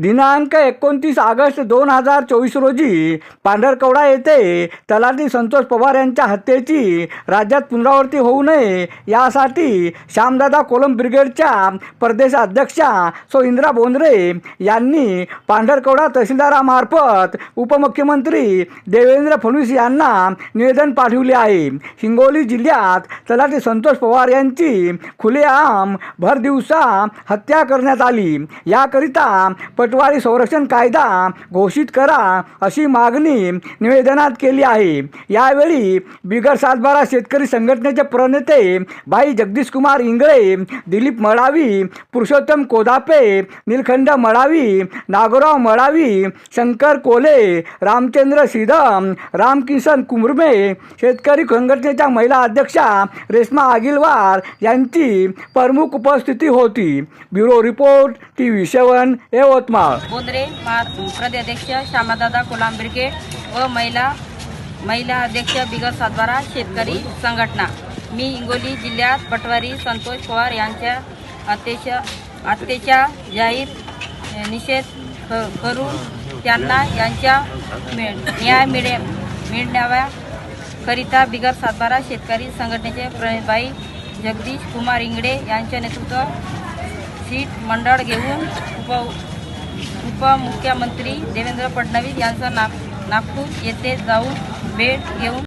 दिनांक एकोणतीस ऑगस्ट दोन हजार चोवीस रोजी पांढरकवडा येथे तलाठी संतोष पवार यांच्या हत्येची राज्यात पुनरावृत्ती होऊ नये यासाठी श्यामदादा कोलम ब्रिगेडच्या प्रदेश अध्यक्षा सो इंदिरा बोंद्रे यांनी पांढरकवडा तहसीलदारामार्फत उपमुख्यमंत्री देवेंद्र फडणवीस यांना निवेदन पाठविले आहे. हिंगोली जिल्ह्यात तलाठी संतोष पवार यांची खुलेआम भर दिवसा हत्या करण्यात आली. याकरिता पट पटवारी संरक्षण कायदा घोषित करा अशी मागणी निवेदनात केली आहे. यावेळी बिगर सातबारा शेतकरी संघटनेचे प्रणेते भाई जगदीश कुमार इंगळे दिलीप मळावी पुरुषोत्तम कोदापे निलखंड मळावी नागोराव मळावी शंकर कोले रामचंद्र सिदम रामकिशन कुंभमे शेतकरी संघटनेच्या महिला अध्यक्षा रेश्मा आगिलवार यांची प्रमुख उपस्थिती होती. Bureau report T V seven Yavatmal. Bondre मार प्रदेशाध्यक्ष श्यामादादा कोलाम ब्रिगेड व महिला महिला अध्यक्ष बिगर सातबारा शेतकरी संघटना. मी हिंगोली जिल्ह्यात पटवारी संतोष पवार यांच्या हत्येच्या हत्येच्या जाहीर निषेध क- करून त्यांना यांच्या मिळ- न्याय मिळे मिळण्याकरिता बिगर सातबारा शेतकरी संघटनेचे प्रणितभाई जगदीश कुमार इंगडे यांच्या नेतृत्व सीट मंडळ घेऊन उप उपमुख्यमंत्री देवेंद्र फडणवीस यांचा नाग नागपूर येथे जाऊन भेट घेऊन